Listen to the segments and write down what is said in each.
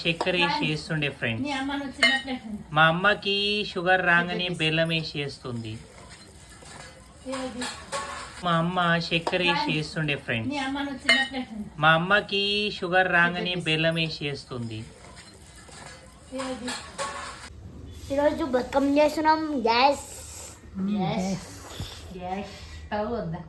చక్కెర వేసి చేస్తుండే ఫ్రెండ్స్ మా అమ్మకి షుగర్ రాగానే బెల్లం వేసి చేస్తుంది. మా అమ్మ చక్కెర వేసి చేస్తుండే ఫ్రెండ్స్ మా అమ్మకి షుగర్ రాగానే బెల్లం వేసి చేస్తుంది. ఈరోజు బతుకమ్మ చేస్తున్నాం. గ్యాస్ గ్యాస్ స్టవ్ వద్దా?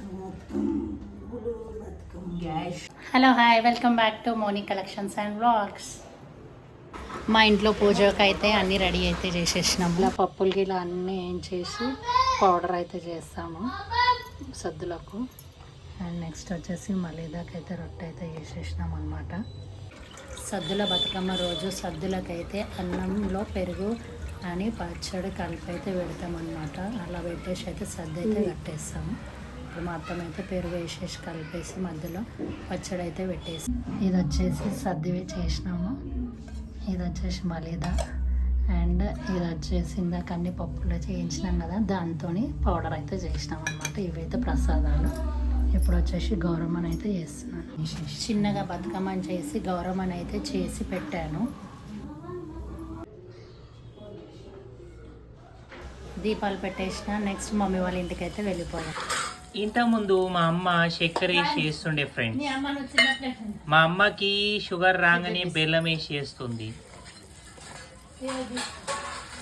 Gas hello hi welcome back to Moni collections and vlogs మా ఇంట్లో పూజకి అయితే అన్నీ రెడీ అయితే చేసేసినాం. ఇలా పప్పులకి ఇలా అన్నీ ఏం చేసి పౌడర్ అయితే చేస్తాము సద్దులకు. అండ్ నెక్స్ట్ వచ్చేసి మలీదాకైతే రొట్టె అయితే చేసేసినాం అనమాట సద్దుల బతుకమ్మ రోజు సద్దులకైతే అన్నంలో పెరుగు అని పచ్చడి కలిపి అయితే పెడతామన్నమాట అలా పెట్టేసి అయితే సద్దు అయితే కట్టేస్తాము. ఇప్పుడు మా అయితే పెరుగు వేసేసి కలిపేసి మధ్యలో పచ్చడి అయితే పెట్టేసి. ఇది వచ్చేసి సద్దివి చేసినాము. ఇది వచ్చేసి మలీదా. అండ్ ఇది వచ్చేసి ఇందాక అన్ని పప్పులు చేయించినాం కదా దాంతో పౌడర్ అయితే చేసినాం అనమాట ఇవైతే ప్రసాదాలు. ఇప్పుడు వచ్చేసి గౌరమ్మని అయితే చేస్తున్నాను. చిన్నగా బతుకమ్మని చేసి గౌరమ్మని అయితే చేసి పెట్టాను. దీపాలు పెట్టేసిన నెక్స్ట్ మమ్మీ వాళ్ళ ఇంటికి అయితే వెళ్ళిపోయాను ఇంత ముందు మా అమ్మ చక్కెర వేసి చేస్తుండే ఫ్రెండ్స్ మా అమ్మకి షుగర్ రాగానే బెల్లం వేసి చేస్తుంది.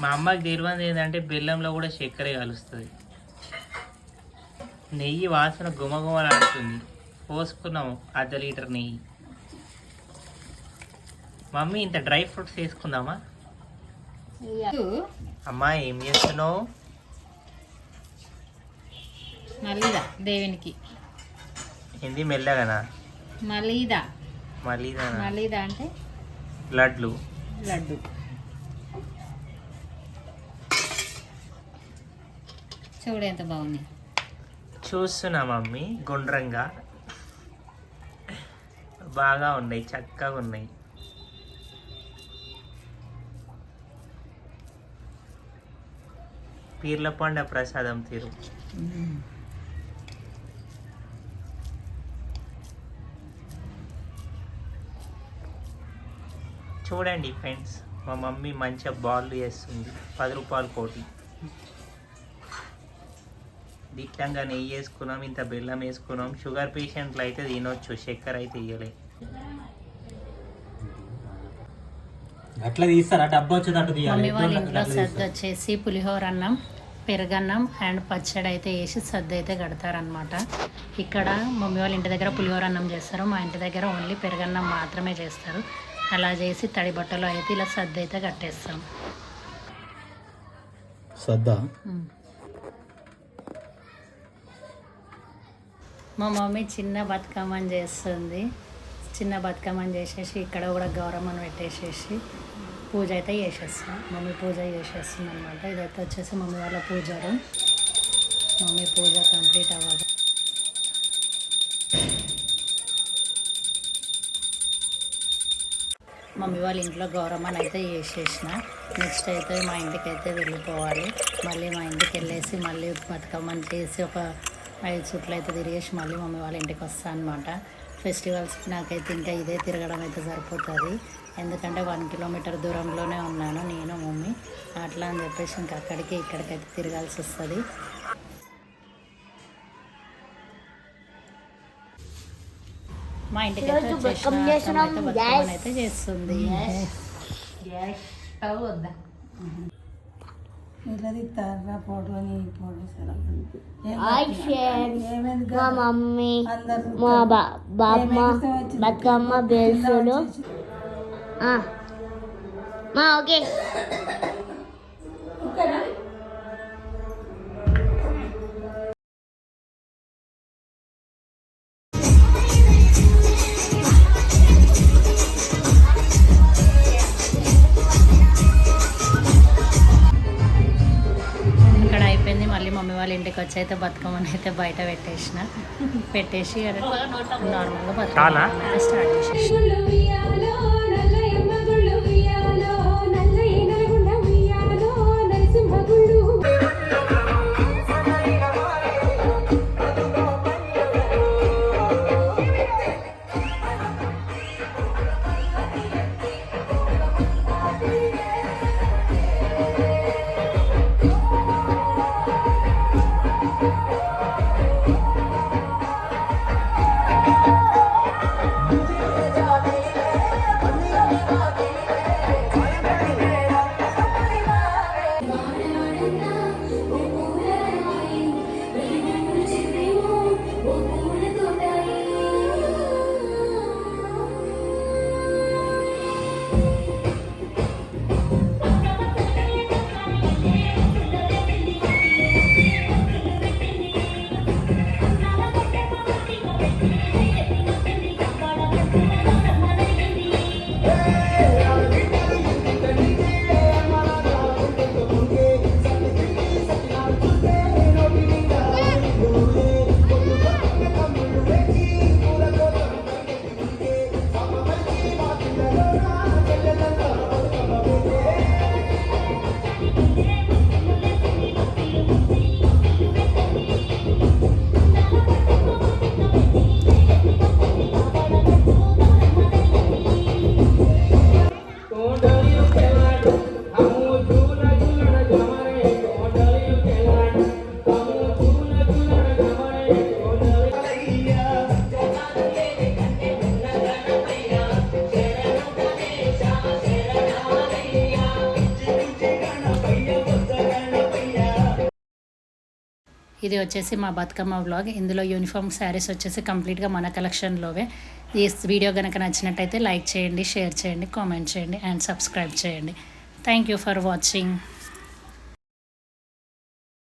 మా అమ్మకి తెలియదు ఏంటంటే బెల్లంలో కూడా చక్కెర కలుస్తుంది. నెయ్యి వాసన గుమగుమలాడుతుంది పోసుకున్నాము అర్ధ లీటర్ నెయ్యి. మమ్మీ ఇంత డ్రై ఫ్రూట్స్ వేసుకుందామా? అమ్మా ఏం చేస్తున్నావు? మలీదా దేవునికి. ఏంది మెల్లగనా? మలీదా మళ్ళీ మలీదా అంటే? లడ్లు. లడ్డు. చూడు ఎంత బాగుంది. చూస్తున్నా మమ్మీ గుండ్రంగా. బాగా ఉన్నాయి చక్కగా ఉన్నాయి. పీర్ల పండ ప్రసాదం తీరు. చూడండి ఫ్రెండ్స్ మా మమ్మీ మంచిగా బాల్ చేస్తుంది పది రూపాయలు కోటి. దిట్టంగా నెయ్యి వేసుకున్నాం ఇంత బెల్లం వేసుకున్నాం. షుగర్ పేషెంట్లు అయితే తినొచ్చు చక్కెర అయితే ఇయ్యలే. అట్లా తీస్తారా? డబ్బా వచ్చేటట్టు మమ్మీ వాళ్ళ ఇంట్లో సద్ద వచ్చేసి పులిహోర అన్నం పెరుగన్నం అండ్ పచ్చడి అయితే వేసి సద్ద అయితే కడతారనమాట ఇక్కడ మమ్మీ వాళ్ళ ఇంటి దగ్గర పులిహోర అన్నం చేస్తారు. మా ఇంటి దగ్గర ఓన్లీ పెరుగన్నం మాత్రమే చేస్తారు. అలా చేసి తడి బట్టలో అయితే ఇలా సద్ద అయితే కట్టేస్తాం. సద్దా. మా మమ్మీ చిన్న బతుకమ్మని చేస్తుంది. చిన్న బతుకమ్మని చేసేసి ఇక్కడ కూడా గౌరమ్మని పెట్టేసేసి పూజ అయితే చేసేస్తాం. మమ్మీ పూజ చేసేస్తుంది అనమాట ఇదైతే వచ్చేసి మమ్మీ వాళ్ళ పూజారు మమ్మీ పూజ కంప్లీట్ అవ్వదు మమ్మీ వాళ్ళ ఇంట్లో గౌరమ్మని అయితే చేసేసిన. నెక్స్ట్ అయితే మా ఇంటికి అయితే వెళ్ళిపోవాలి. మళ్ళీ మా ఇంటికి వెళ్ళేసి మళ్ళీ బతుకమ్మని చేసి ఒక ఐదు చుట్లు అయితే తిరిగేసి మళ్ళీ మమ్మీ వాళ్ళ ఇంటికి వస్తాను అనమాట ఫెస్టివల్స్కి నాకైతే ఇంకా ఇదే తిరగడం అయితే సరిపోతుంది. ఎందుకంటే వన్ కిలోమీటర్ దూరంలోనే ఉన్నాను నేను మమ్మీ. అట్లా అని చెప్పేసి ఇంకా అక్కడికి ఇక్కడికైతే తిరగాల్సి వస్తుంది. మా ఇంటికి అయితే చేస్తుంది. గ్యాస్ స్టవ్ వద్దా హాయ్ ఫ్రెండ్స్ మా మమ్మీ మా బా బామ్మ బతుకమ్మ బేల్సులు. ఆ. మా ఓకే. వచ్చి అయితే బతుకమ్మని అయితే బయట పెట్టేసిన పెట్టేసి నార్మల్గా? బతుకమ్మ స్టార్ట్ చేసేసి ఇది వచ్చేసి మా బతుకమ్మ వ్లాగ్ ఇందులో యూనిఫామ్ శారీస్ వచ్చేసి కంప్లీట్గా మన కలెక్షన్లోవే ఈ వీడియో కనుక నచ్చినట్టయితే లైక్ చేయండి షేర్ చేయండి కామెంట్ చేయండి అండ్ సబ్స్క్రైబ్ చేయండి. Thank you for watching